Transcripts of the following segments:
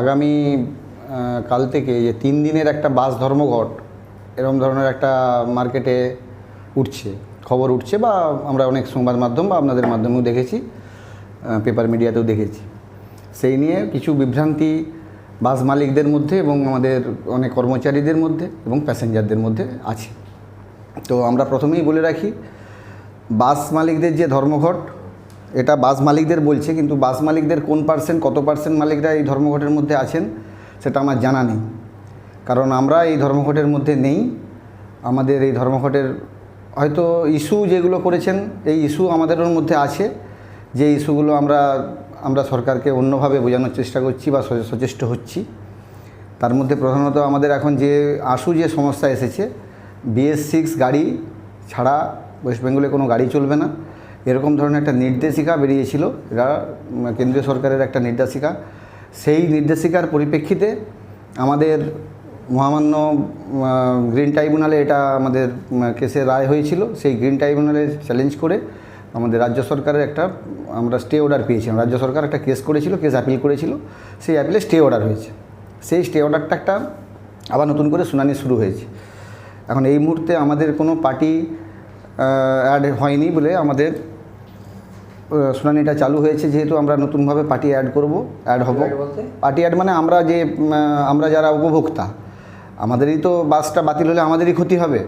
আগামী কাল থেকে যে তিন দিনের একটা বাস ধর্মঘট এরকম ধরনের একটা মার্কেটে উঠছে, খবর উঠছে বা আমরা অনেক সংবাদ মাধ্যম বা আপনাদের মাধ্যমেও দেখেছি পেপার মিডিয়াতেও দেখেছি। সেই নিয়ে কিছু বিভ্রান্তি বাস মালিকদের মধ্যে এবং আমাদের অনেক কর্মচারীদের মধ্যে এবং প্যাসেঞ্জারদের মধ্যে আছে। তো আমরা প্রথমেই বলে রাখি, বাস মালিকদের যে ধর্মঘট এটা বাস মালিকদের বলছে, কিন্তু বাস মালিকদের কোন পার্সেন্ট কত পার্সেন্ট মালিকরা এই ধর্মঘটের মধ্যে আছেন, সেটা আমার জানা নেই। কারণ আমরা এই ধর্মঘটের মধ্যে নেই। আমাদের এই ধর্মঘটের হয়তো ইস্যু যেগুলো করেছেন, এই ইস্যু আমাদেরও মধ্যে আছে। যে ইস্যুগুলো আমরা আমরা সরকারকে অন্যভাবে বোঝানোর চেষ্টা করছি বা সচেষ্ট হচ্ছি। তার মধ্যে প্রধানত আমাদের এখন যে আশু যে সমস্যা এসেছে বিএস সিক্স গাড়ি ছাড়া ওয়েস্ট বেঙ্গলে কোনো গাড়ি চলবে না। এরকম ধরনের একটা নির্দেশিকা বেরিয়েছিল এটা কেন্দ্রীয় সরকারের একটা নির্দেশিকা। সেই নির্দেশিকার পরিপ্রেক্ষিতে আমাদের মহামান্য গ্রিন ট্রাইব্যুনালে এটা আমাদের কেসের রায় হয়েছিল। সেই গ্রিন ট্রাইব্যুনালে চ্যালেঞ্জ করে আমাদের রাজ্য সরকারের একটা, আমরা স্টে অর্ডার পেয়েছিলাম। রাজ্য সরকার একটা কেস করেছিল, কেস অ্যাপিল করেছিল। সেই অ্যাপিলে স্টে অর্ডার হয়েছে। সেই স্টে অর্ডারটা একটা আবার নতুন করে শুনানি শুরু হয়েছে। এখন এই মুহূর্তে আমাদের কোনো পার্টি অ্যাড হয়নি বলে আমাদের শুনানিটা চালু হয়েছে যেহেতু আমরা নতুনভাবে পার্টি অ্যাড করব অ্যাড হব। পার্টি অ্যাড মানে আমরা যে আমরা যারা উপভোক্তা আমাদেরই তো বাসটা বাতিল হলে আমাদেরই ক্ষতি হবে।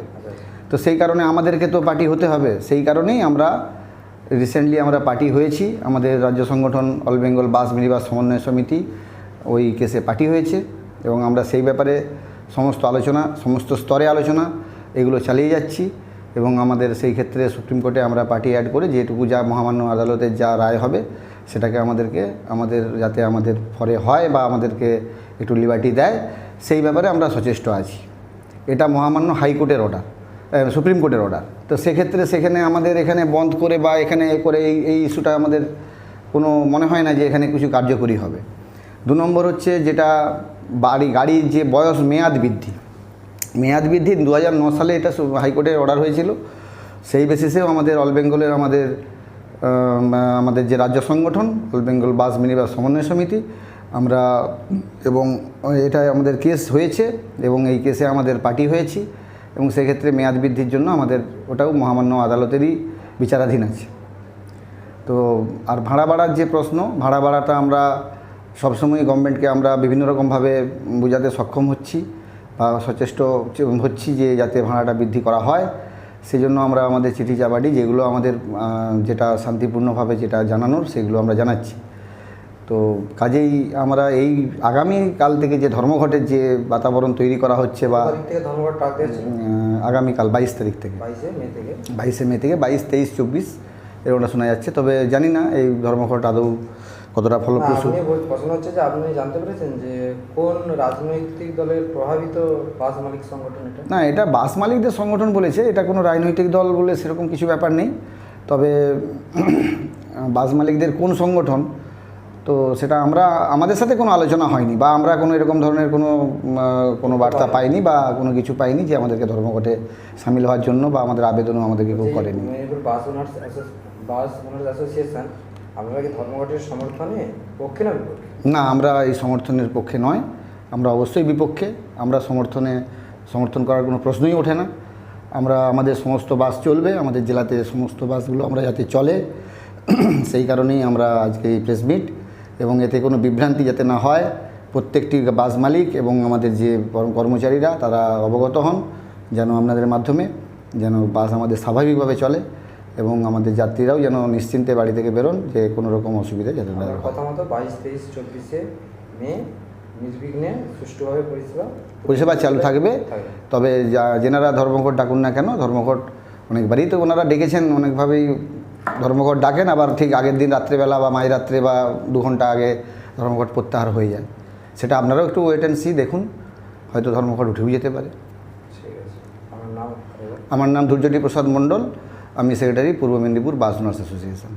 তো সেই কারণে আমাদেরকে তো পার্টি হতে হবে। সেই কারণেই আমরা রিসেন্টলি আমরা পার্টি হয়েছি। আমাদের রাজ্য সংগঠন অল বেঙ্গল বাস মিনিবাস সমন্বয় সমিতি ওই কেসে পার্টি হয়েছে এবং আমরা সেই ব্যাপারে সমস্ত আলোচনা সমস্ত স্তরে আলোচনা এগুলো চালিয়ে যাচ্ছি। এবং আমাদের সেই ক্ষেত্রে সুপ্রিম কোর্টে আমরা পার্টি অ্যাড করে যেটুকু যা মহামান্য আদালতের যা রায় হবে, সেটাকে আমাদেরকে, আমাদের যাতে আমাদের ফরে হয় বা আমাদেরকে একটু লিবার্টি দেয়, সেই ব্যাপারে আমরা সচেষ্ট আছি। এটা মহামান্য হাইকোর্টের অর্ডার সুপ্রিম কোর্টের অর্ডার তো সেক্ষেত্রে সেখানে আমাদের এখানে বন্ধ করে বা এখানে করে এই এই ইস্যুটা আমাদের কোনো মনে হয় না যে এখানে কিছু কার্যকরী হবে। দু নম্বর হচ্ছে যেটা বাড়ি, গাড়ির যে বয়স মেয়াদ বৃদ্ধি মেয়াদ বৃদ্ধি দু সালে এটা হাইকোর্টের অর্ডার হয়েছিল। সেই বেসিসেও আমাদের অল বেঙ্গলের আমাদের আমাদের যে রাজ্য সংগঠন অল বেঙ্গল বাস মিনিবাস সমন্বয় সমিতি আমরা এবং এটা আমাদের কেস হয়েছে এবং এই কেসে আমাদের পার্টি হয়েছি এবং সেক্ষেত্রে মেয়াদ বৃদ্ধির জন্য আমাদের ওটাও মহামান্য আদালতেরই বিচারাধীন আছে। তো, আর ভাড়া বাড়ার যে প্রশ্ন, ভাড়া বাড়াটা আমরা সবসময় গভর্নমেন্টকে আমরা বিভিন্ন রকমভাবে বোঝাতে সক্ষম হচ্ছি। সচেষ্ট হচ্ছি যে যাতে ভাড়াটা বৃদ্ধি করা হয়। সেই জন্য আমরা আমাদের চিঠি চাবাটি যেগুলো আমাদের যেটা শান্তিপূর্ণভাবে যেটা জানানোর সেগুলো আমরা জানাচ্ছি। তো কাজেই আমরা এই আগামী কাল থেকে যে ধর্মঘটের যে বাতাবরণ তৈরি করা হচ্ছে বা আগামীকাল বাইশ তারিখ থেকে। বাইশে মে থেকে? বাইশে মে থেকে বাইশ তেইশ চব্বিশ এরকমটা শোনা যাচ্ছে। তবে জানি না এই ধর্মঘট আদৌ কতটা ফলপ্রসূ? প্রশ্ন হচ্ছে যে আপনি জানতে পেরেছেন যে কোন রাজনৈতিক দলের প্রভাবিত বাস মালিক সংগঠন এটা? না এটা বাস মালিকদের সংগঠন বলেছে এটা কোনো রাজনৈতিক দল বলে সেরকম কিছু ব্যাপার নেই। তবে বাস মালিকদের কোন সংগঠন তো সেটা আমরা আমাদের সাথে কোনো আলোচনা হয়নি বা আমরা কোনো এরকম ধরনের কোনো কোনো বার্তা পাইনি। বা কোনো কিছু পাইনি যে আমাদেরকে ধর্মঘটে সামিল হওয়ার জন্য বা আমাদের আবেদনও আমাদেরকে কেউ করেনি। Bus owners bus owners association আপনারা কি ধর্মঘটের সমর্থনে পক্ষে না বিপক্ষে? না, আমরা এই সমর্থনের পক্ষে নয়। আমরা অবশ্যই বিপক্ষে। আমরা সমর্থনে, সমর্থন করার কোনো প্রশ্নই ওঠে না। আমরা, আমাদের সমস্ত বাস চলবে, আমাদের জেলাতে সমস্ত বাসগুলো আমরা যাতে চলে। সেই কারণেই আমরা আজকে এই প্রেস মিট এবং এতে কোনো বিভ্রান্তি যাতে না হয়, প্রত্যেকটি বাস মালিক এবং আমাদের যে কর্মচারীরা, তারা অবগত হন যেন আপনাদের মাধ্যমে, যেন বাস আমাদের স্বাভাবিকভাবে চলে। এবং আমাদের যাত্রীরাও যেন নিশ্চিন্তে বাড়ি থেকে বেরোন যে কোনো রকম অসুবিধা যাতে না কথা মতো বাইশ তেইশ চব্বিশে মে নির্বিঘ্নে সুষ্ঠুভাবে পরিষেবা পরিষেবা চালু থাকবে। তবে যা- যেনারা ধর্মঘট ডাকুন না কেন ধর্মঘট অনেকবারই তো ওনারা ডেকেছেন অনেকভাবেই ধর্মঘট ডাকেন আবার ঠিক আগের দিন রাত্রেবেলা বা মাঝরাত্রে বা দু ঘণ্টা আগে ধর্মঘট প্রত্যাহার হয়ে যায়। সেটা আপনারাও একটু ওয়েট অ্যান্ড সি দেখুন হয়তো ধর্মঘট উঠেও যেতে পারে। ঠিক আছে। আমার নাম আমার নাম দুর্যটি প্রসাদ মণ্ডল। আমি সেক্রেটারি পূর্ব মেদিনীপুর বাস নার্স অ্যাসোসিয়েশন।